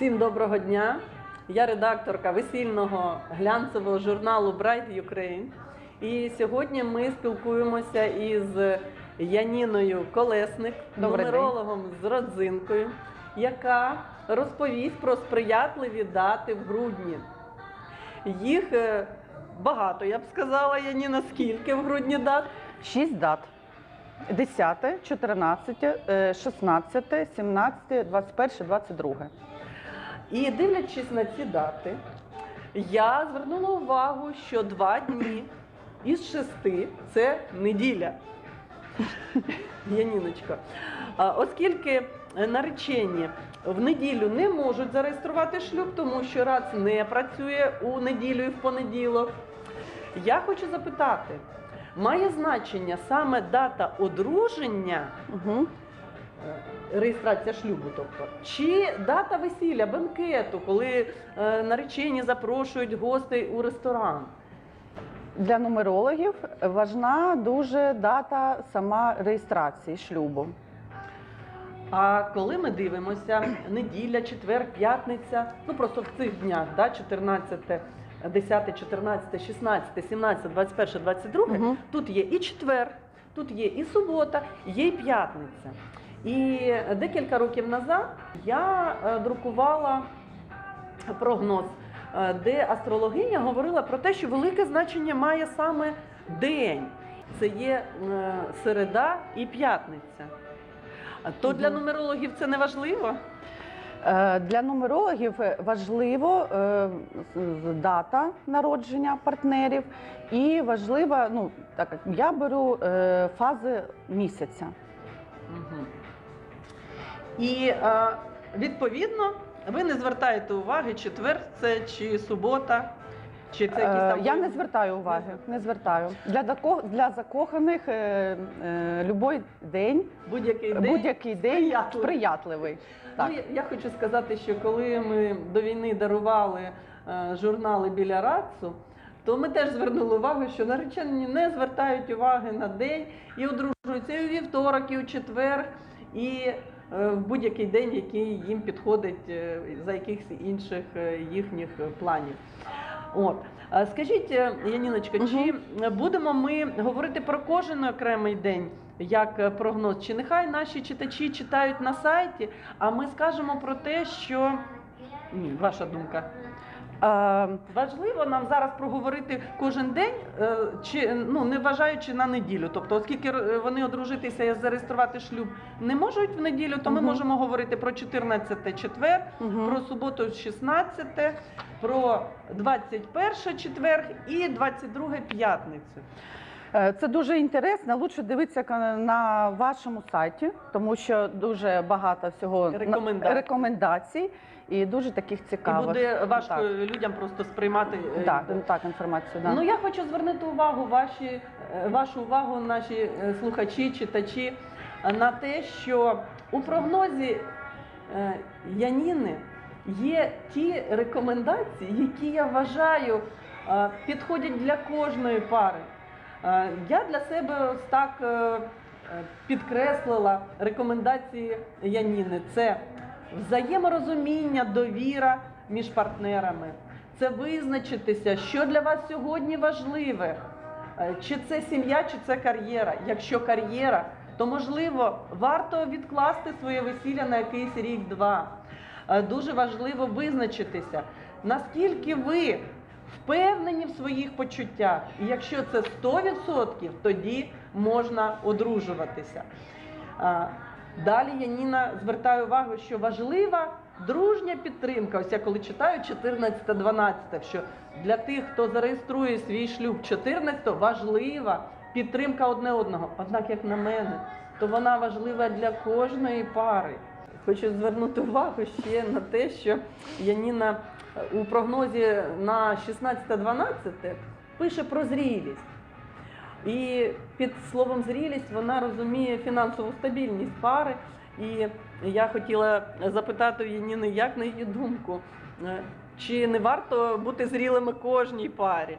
Всім доброго дня. Я редакторка весільного глянцевого журналу Bright Ukraine. І сьогодні ми спілкуємося із Яніною Колесник, Добрий день. нумерологом з родзинкою, яка розповість про сприятливі дати в грудні. Їх е, багато, я б сказала, Яніна, скільки в грудні дат? Шість дат. 10, 14, е, 16, 17, 21, 22. І дивлячись на ці дати, я звернула увагу, що два дні із шести це неділя. Яніночка. Оскільки наречені в неділю не можуть зареєструвати шлюб, тому що РАЦ не працює у неділю і в понеділок. Я хочу запитати, має значення саме дата одруження Угу. Реєстрація шлюбу, тобто, чи дата весілля, бенкету, коли е, наречені запрошують гостей у ресторан. Для нумерологів важна дуже дата сама реєстрації шлюбу. А коли ми дивимося, неділя, четвер, п'ятниця, ну просто в цих днях, да, 14, 10, 14, 16, 17, 21, 22, Мгм. тут є і четвер, тут є і субота, є і п'ятниця. І декілька років назад я е, друкувала прогноз, е, де астрологиня говорила про те, що велике значення має саме день. Це є е, середа і п'ятниця. То для нумерологів це не важливо. Для нумерологів важливо дата народження партнерів і важлива, ну так як я беру фази місяця. І е, відповідно ви не звертаєте уваги, четвер це чи субота, чи це якісь Е, там. Я не звертаю уваги, не звертаю. Для, зако- для закоханих е, е, любой день, будь-який день. будь-який день сприятливий. сприятливий. Так. Ну, я, я хочу сказати, що коли ми до війни дарували е, журнали біля Рацу, то ми теж звернули увагу, що наречені не звертають уваги на день і одружуються і у вівторок, і у четвер, і е, в будь-який день, який їм підходить е, за якихось інших е, їхніх планів. От. Скажіть, Яніночка, чи будемо ми говорити про кожен окремий день як прогноз? Чи нехай наші читачі читають на сайті, а ми скажемо про те, що ні, ваша думка. Е, Важливо нам зараз проговорити кожен день, е, чи ну не вважаючи на неділю. Тобто, оскільки е, вони одружитися і зареєструвати шлюб не можуть в неділю, то ми можемо говорити про 14 четвер, угу. про суботу 16, про 21 четвер і 22 п'ятницю. Е, Це дуже інтересно. Лучше дивитися на вашому сайті, тому що дуже багато всього Рекомендацій. рекомендацій і дуже таких І цікавих. буде важко Так. людям просто сприймати. е, Так, так, інформацію. Да. Ну я хочу звернути увагу ваші, е, вашу увагу, наші слухачі, читачі, на те, що у прогнозі Яніни є ті рекомендації, які я вважаю підходять для кожної пари. Е, Я для себе ось так е, е, підкреслила рекомендації Яніни. Це взаєморозуміння, довіра між партнерами. Це визначитися, що для вас сьогодні важливе. Чи це сім'я, чи це кар'єра. Якщо кар'єра, то можливо варто відкласти своє весілля на якийсь рік-два. Дуже важливо визначитися, наскільки ви впевнені в своїх почуттях. І якщо це 100%, тоді можна одружуватися. Далі Яніна звертає увагу, що важлива дружня підтримка. Ось я коли читаю 14-12, що для тих, хто зареєструє свій шлюб 14, важлива підтримка одне одного. Однак, як на мене, то вона важлива для кожної пари. Хочу звернути увагу ще на те, що Яніна е, у прогнозі на 16-12 пише про зрілість. І під словом зрілість вона розуміє фінансову стабільність пари. І я хотіла запитати у Яніни, як на її думку, е, чи не варто бути зрілими кожній парі?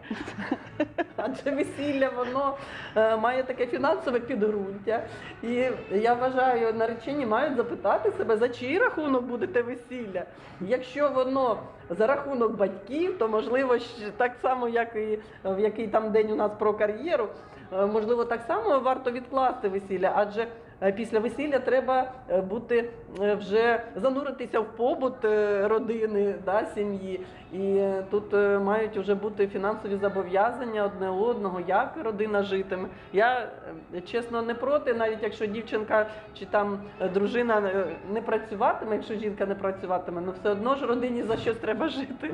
Адже весілля воно е, має таке фінансове підґрунтя. І я вважаю, наречені мають запитати себе, за чий рахунок будете весілля. Якщо воно за рахунок батьків, то можливо так само, як і в який там день у нас про кар'єру, е, можливо, так само варто відкласти весілля, адже після весілля треба е, бути е, вже зануритися в побут е, родини, да, сім'ї. І е, тут е, мають вже бути фінансові зобов'язання одне одного, як родина житиме. Я е, чесно не проти, навіть якщо дівчинка чи там е, дружина е, не працюватиме, якщо жінка не працюватиме, ну все одно ж родині за щось треба жити.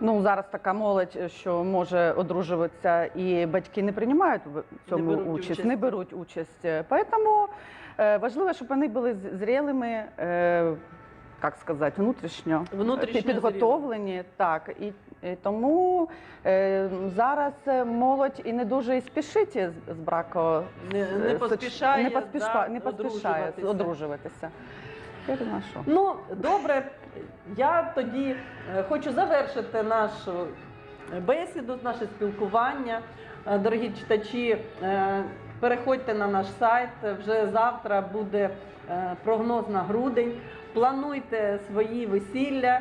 Ну зараз така молодь, що може одружуватися, і батьки не приймають в цьому беруть участь, участь. не беруть участь. Тому е, важливо, щоб вони були зрілими, е, як сказати, внутрішньо, Внутрішньо пі- підготовлені. Так і, тому е, зараз е, молодь і не дуже і спішить з, браку. Не, е, не поспішає, не поспіша, да, не поспішає одружуватися. одружуватися. Я думаю, що. Ну, добре, я тоді е, хочу завершити нашу бесіду, наше спілкування. Е, Дорогі читачі, е, переходьте на наш сайт. Вже завтра буде е, прогноз на грудень. Плануйте свої весілля,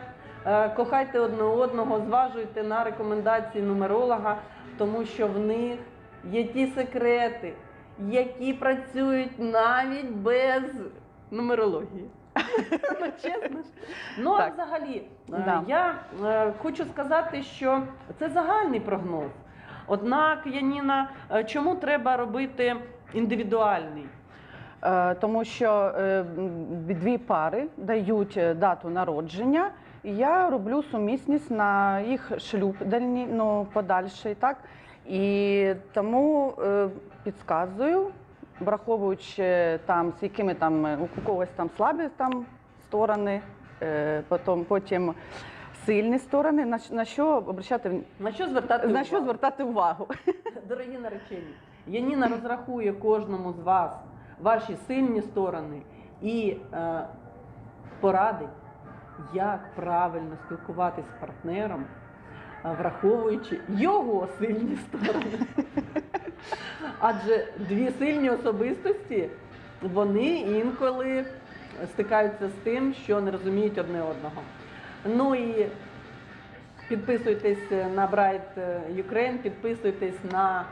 кохайте одне одного, зважуйте на рекомендації нумеролога, тому що в них є ті секрети, які працюють навіть без нумерології. Ну, чесно ж. Ну, а Так. взагалі, е, Да. я е, хочу сказати, що це загальний прогноз. Однак, Яніна, е, чому треба робити індивідуальний? Е, тому що е, м, дві пари дають е, дату народження, і я роблю сумісність на їх шлюб дальні, ну, подальший, так? І тому е, підказую, враховуючи там, з якими там е, у когось там слабі там сторони, е, потім, потім сильні сторони, на, на що обращати На що звертати на що увагу? звертати увагу. Дорогі наречені, Яніна розрахує кожному з вас ваші сильні сторони і е, порадить, як правильно спілкуватися з партнером, враховуючи його сильні сторони. Адже дві сильні особистості, вони інколи стикаються з тим, що не розуміють одне одного. Ну і Підписуйтесь на Bright Ukraine, підписуйтесь на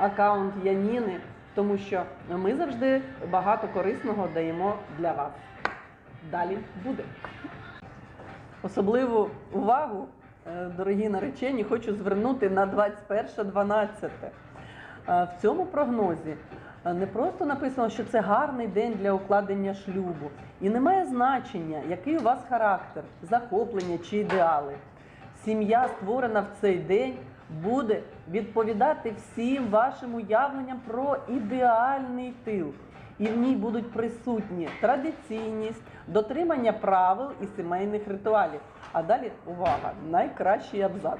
аккаунт Яніни, тому що ми завжди багато корисного даємо для вас. Далі буде. Особливу увагу, е, дорогі наречені, хочу звернути на 21.12. Е, В цьому прогнозі е, не просто написано, що це гарний день для укладення шлюбу, і немає значення, який у вас характер, захоплення чи ідеали. Сім'я, створена в цей день, буде відповідати всім вашим уявленням про ідеальний тил. І в ній будуть присутні традиційність, дотримання правил і сімейних ритуалів. А далі увага! Найкращий абзац.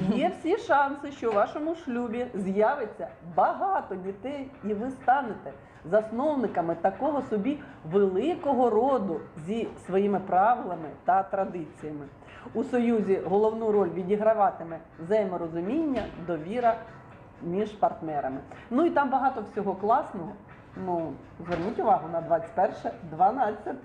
Є всі шанси, що у вашому шлюбі з'явиться багато дітей, і ви станете засновниками такого собі великого роду зі своїми правилами та традиціями. У союзі головну роль відіграватиме взаєморозуміння, довіра між партнерами. Ну і там багато всього класного. Ну, зверніть увагу на 21 12